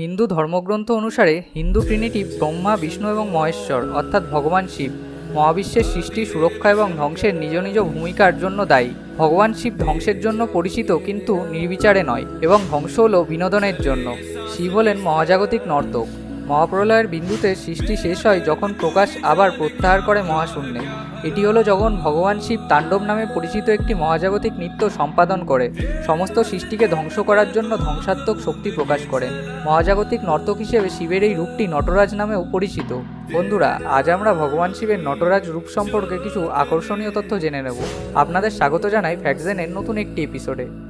হিন্দু ধর্মগ্রন্থ অনুসারে হিন্দু ট্রিনিটি ব্রহ্মা, বিষ্ণু এবং মহেশ্বর, অর্থাৎ ভগবান শিব, মহাবিশ্বের সৃষ্টি, সুরক্ষা এবং ধ্বংসের নিজ নিজ ভূমিকার জন্য দায়ী। ভগবান শিব ধ্বংসের জন্য পরিচিত কিন্তু নির্বিচারে নয় এবং ধ্বংস হল বিনোদনের জন্য। শিব হলেন মহাজাগতিক নর্তক। মহাপ্রলয়ের বিন্দুতে সৃষ্টি শেষ হয় যখন প্রকাশ আবার প্রত্যাহার করে মহাশূন্যে। এটি হলো যখন ভগবান শিব তাণ্ডব নামে পরিচিত একটি মহাজাগতিক নৃত্য সম্পাদন করে। সমস্ত সৃষ্টিকে ধ্বংস করার জন্য ধ্বংসাত্মক শক্তি প্রকাশ করেন মহাজাগতিক নর্তক হিসেবে শিবের এই রূপটি নটরাজ নামেও পরিচিত। বন্ধুরা, আজ আমরা ভগবান শিবের নটরাজ রূপ সম্পর্কে কিছু আকর্ষণীয় তথ্য জেনে নেব। আপনাদের স্বাগত জানাই ফ্যাক্সেনের নতুন একটি এপিসোডে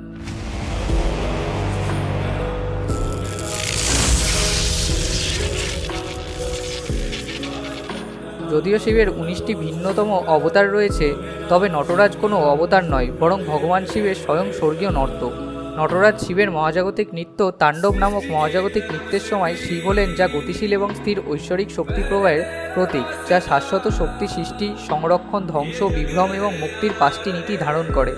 যদিও শিবের উনিশটি ভিন্নতম অবতার রয়েছে, তবে নটরাজ কোনো অবতার নয়, বরং ভগবান শিবের স্বয়ং স্বর্গীয় নর্তক। নটরাজ শিবের মহাজাগতিক নৃত্য তাণ্ডব নামক মহাজাগতিক নৃত্যের সময় শিব হলেন যা গতিশীল এবং স্থির ঐশ্বরিক শক্তি প্রবাহের প্রতীক, যা শাশ্বত শক্তি সৃষ্টি, সংরক্ষণ, ধ্বংস, বিভ্রম এবং মুক্তির পাঁচটি নীতি ধারণ করে।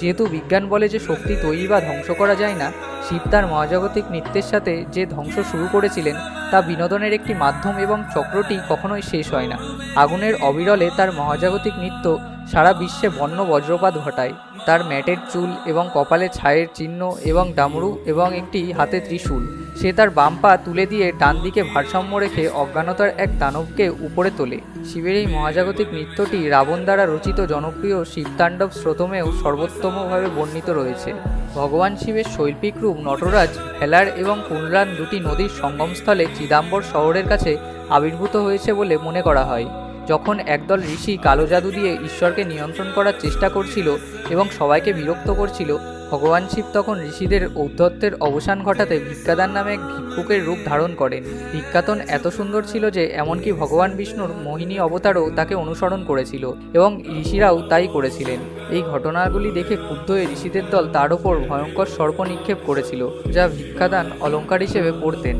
যেহেতু বিজ্ঞান বলে যে শক্তি তৈরি বা ধ্বংস করা যায় না শিব তার মহাজাগতিক নৃত্যের সাথে যে ধ্বংস শুরু করেছিলেন, তা বিনোদনের একটি মাধ্যম এবং চক্রটি কখনোই শেষ হয় না। আগুনের অবিরলে তার মহাজাগতিক নৃত্য সারা বিশ্বে বন্য বজ্রপাত ঘটায়। তার ম্যাটের চুল এবং কপালে ছায়ের চিহ্ন এবং ডামরু এবং একটি হাতে ত্রিশূল। সে তার বাম পা তুলে দিয়ে ডান দিকে ভারসাম্য রেখে অজ্ঞানতার এক দানবকে উপরে তোলে। শিবের এই মহাজাগতিক নৃত্যটি রাবণ দ্বারা রচিত জনপ্রিয় শিবতাণ্ডব শ্রোতমেও সর্বোত্তমভাবে বর্ণিত রয়েছে। ভগবান শিবের শৈল্পিক রূপ নটরাজ ভেলার এবং কুনরান দুটি নদীর সঙ্গমস্থলে চিদাম্বর শহরের কাছে আবির্ভূত হয়েছে বলে মনে করা হয়। যখন একদল ঋষি কালো জাদু দিয়ে ঈশ্বরকে নিয়ন্ত্রণ করার চেষ্টা করছিল এবং সবাইকে বিরক্ত করছিল ভগবান শিব তখন ঋষিদের ঔদ্ধত্যের অবসান ঘটাতে ভিক্ষাদান নামে এক ভিক্ষুকের রূপ ধারণ করেন। ভিক্ষাতন এত সুন্দর ছিল যে, এমনকি ভগবান বিষ্ণুর মোহিনী অবতারও তাকে অনুসরণ করেছিল এবং ঋষিরাও তাই করেছিলেন। এই ঘটনাগুলি দেখে ক্ষুব্ধ হয়ে ঋষিদের দল তার ওপর ভয়ঙ্কর সর্প নিক্ষেপ করেছিল, যা ভিক্ষাদান অলঙ্কার হিসেবে পড়তেন।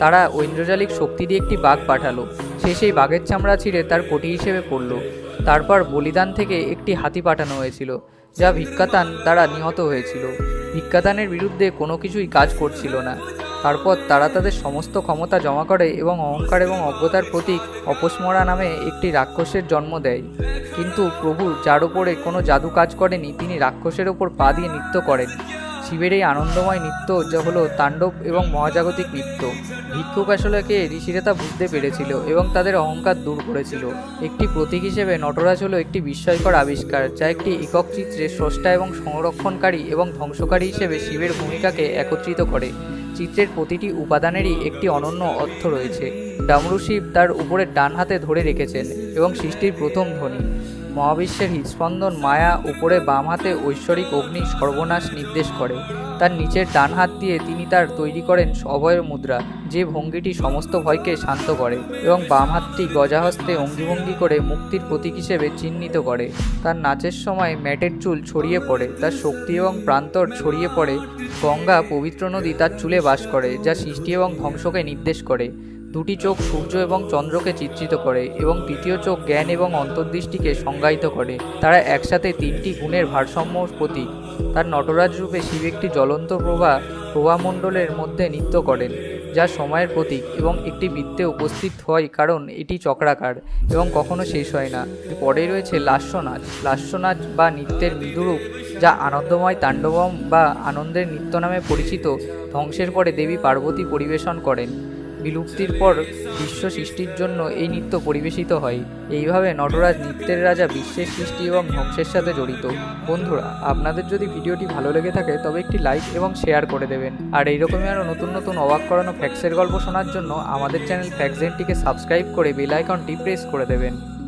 তারা ঐন্দ্রজালিক শক্তি দিয়ে একটি বাঘ পাঠালো, সে সেই বাঘের চামড়া ছিঁড়ে তার কোটি হিসেবে পড়ল। তারপর বলিদান থেকে একটি হাতি পাঠানো হয়েছিল। যা ভিক্ষাতান দ্বারা নিহত হয়েছিল। ভিক্ষাতানের বিরুদ্ধে কোনো কিছুই কাজ করছিল না। তারপর তারা তাদের সমস্ত ক্ষমতা জমা করে এবং অহংকার এবং অজ্ঞতার প্রতীক অপস্মরা নামে একটি রাক্ষসের জন্ম দেয়। কিন্তু প্রভু যার উপরে কোনো জাদু কাজ করেনি, তিনি রাক্ষসের ওপর পা দিয়ে নৃত্য করেন। শিবের এই আনন্দময় নৃত্য যা হলো তাণ্ডব এবং মহাজাগতিক নৃত্য। ভিক্ষুক আসলেকে ঋষিরা তা বুঝতে পেরেছিল এবং তাদের অহংকার দূর করেছিল। একটি প্রতীক হিসেবে নটরাজ হলো একটি বিস্ময়কর আবিষ্কার, যা একটি একক চিত্রে স্রষ্টা এবং সংরক্ষণকারী এবং ধ্বংসকারী হিসেবে শিবের ভূমিকাকে একত্রিত করে। চিত্রের প্রতিটি উপাদানেরই একটি অনন্য অর্থ রয়েছে। ডামরু শিব তার উপরের ডান হাতে ধরে রেখেছেন এবং সৃষ্টির প্রথম ধ্বনি। মহাবিশ্বের হৃদস্পন্দন মায়া উপরে বাম হাতে ঐশ্বরিক অগ্নি সর্বনাশ নির্দেশ করে। তার নিচের ডান হাত দিয়ে তিনি তার তৈরি করেন অভয় মুদ্রা, যে ভঙ্গিটি সমস্ত ভয়কে শান্ত করে এবং বাম হাতটি গজাহস্তে অঙ্গিভঙ্গি করে মুক্তির প্রতীক হিসেবে চিহ্নিত করে। তার নাচের সময় ম্যাটের চুল ছড়িয়ে পড়ে, তার শক্তি এবং প্রান্তর ছড়িয়ে পড়ে, গঙ্গা পবিত্র নদী তার চুলে বাস করে, যা সৃষ্টি এবং ধ্বংসকে নির্দেশ করে। দুটি চোখ সূর্য এবং চন্দ্রকে চিত্রিত করে এবং তৃতীয় চোখ জ্ঞান এবং অন্তর্দৃষ্টিকে সংজ্ঞায়িত করে। তারা একসাথে তিনটি গুণের ভারসাম্য প্রতীক। তার নটরাজ রূপে শিব একটি জ্বলন্ত প্রভা প্রভামণ্ডলের মধ্যে নৃত্য করেন, যা সময়ের প্রতীক এবং একটি বৃত্তে উপস্থিত হয় কারণ এটি চক্রাকার এবং কখনো শেষ হয় না। পরে রয়েছে লাস্য নাচ লাস্য নাচ বা নৃত্যের মৃদুরূপ যা আনন্দময় তাণ্ডবম বা আনন্দের নৃত্য নামে পরিচিত, ধ্বংসের পরে দেবী পার্বতী পরিবেশন করেন। বিলুপ্তির পর বিশ্ব সৃষ্টির জন্য এই নৃত্য পরিবেশিত হয়। এইভাবে নটরাজ নৃত্যের রাজা বিশ্বের সৃষ্টি এবং ধ্বংসের সাথে জড়িত। বন্ধুরা, আপনাদের যদি ভিডিওটি ভালো লেগে থাকে, তবে একটি লাইক এবং শেয়ার করে দেবেন। আর এইরকমই আরও নতুন নতুন অবাক করানো ফ্যাক্সের গল্প শোনার জন্য আমাদের চ্যানেল ফ্যাক্সেনটিকে সাবস্ক্রাইব করে বেল আইকনটি প্রেস করে দেবেন।